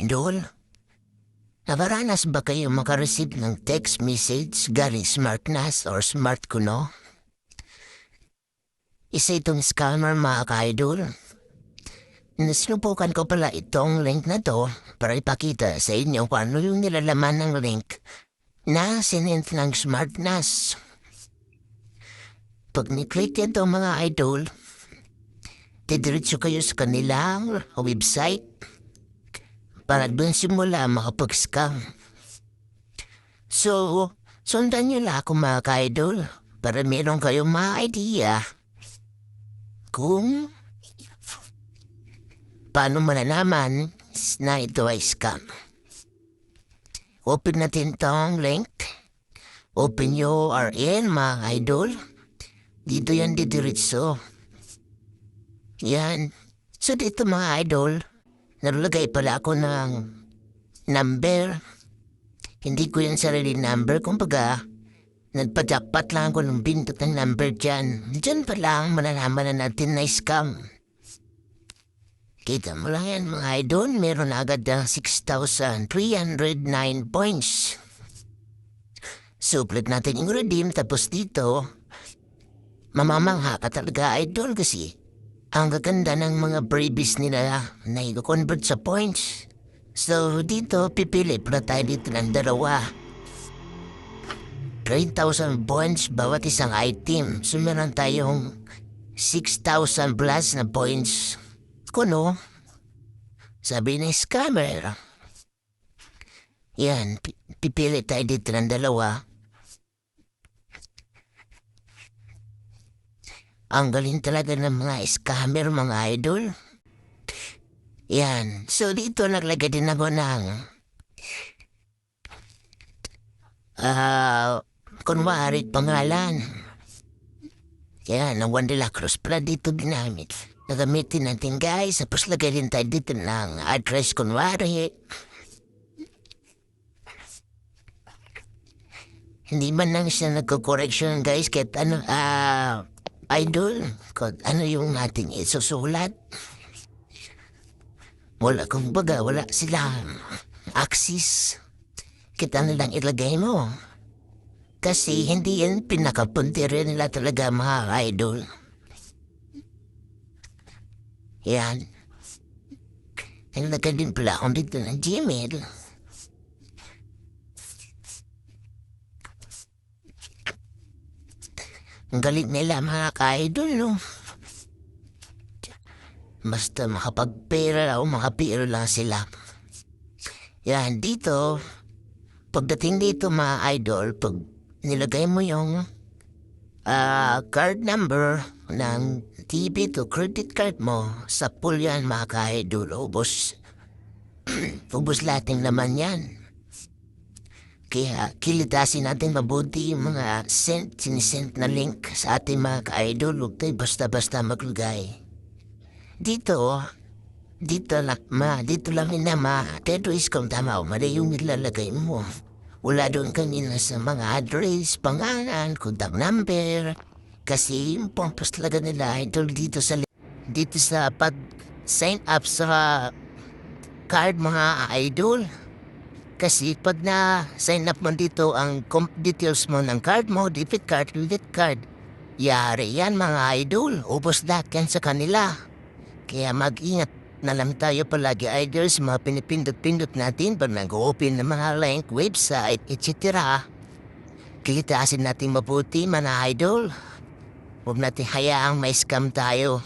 Idol, nabaranas ba kayo makareceive ng text message galing SmartNAS or Smart Kuno? Isa itong scammer mga ka-idol. Nasinubukan ko pala itong link na to para ipakita sa inyo kung ano yung nilalaman ng link na sinint ng SmartNAS. Pag ni-click yan to mga idol, didiretso kayo sa kanilang website para doon simula makapag-scam. So, sundan nyo lang ako mga ka-idol para meron kayong mga idea kung paano malalaman na ito ay scam. Open natin tong link. Open your RN mga idol. Dito yan didiretso. Yan. So dito mga idol, nalagay pala ako ng number. Hindi ko yan sarili number. Kumbaga, nagpadapat lang ako ng bindot ng number dyan. Dyan pa lang malalaman na natin na scam. Kita mo lang yan mga idol, meron na agad ng 6,309 points. Suplit natin yung redeem tapos dito, mamamangha ka talaga idol kasi ang gaganda ng mga freebies nila na i-convert sa points. So dito, pipili pala tayo dito ng dalawa. 3,000 points bawat isang item. So meron tayong 6,000 plus na points. Kuno, sabi ng scammer. Yan, pi- pipili tayo dito ng dalawa. Ang galing talaga ng mga scammer, mga idol. Yan. So, dito naglagay din ako ng... Ah... kunwari, pangalan. Yan, ang Juan de la Cruz pala dito ginamit. Nagamitin natin, guys. Tapos lagay din tayo dito ng address, kunwari. Hindi man lang siya nagko-correction, guys, kahit ano, ah... idol, kung ano yung natin isusulat. Wala kung baga, wala silang access. Kita na lang ilagay mo. Kasi hindi yan pinakapunti rin nila talaga mga idol. Yan. Nilagay din pala akong dito ng Gmail. Galing nila mga ka-idol, no? Basta makapagpera o makapira lang sila. Yan, dito, pagdating dito mga idol, pag nilagay mo yung ah, card number ng TV to credit card mo, sa pool yan mga ka-idol, ubos. ubos lating naman yan. Kaya kilitasin natin mabuti yung mga sent, sinisent na link sa ating mga ka-idol. Huwag tayo basta-basta maglagay. Dito, dito lang, ma, dito lang ina, ma. Dito is kung tama o mali yung nilalagay mo. Wala doon kanina sa mga address, pangalan, contact number. Kasi yung purpose talaga nila, idol dito sa, dito sa pag sign up sa card mga idol. Kasi pag na sign up mo dito ang comp details mo ng card mo, debit card, credit card, yari yan mga idol. Ubos lahat yan sa kanila. Kaya mag-ingat na lang tayo palagi idol mga pinipindot-pindot natin pag nag-open ng mga link, website, etc. Kilitasin natin mabuti mga idol. Huwag natin hayaang may scam tayo.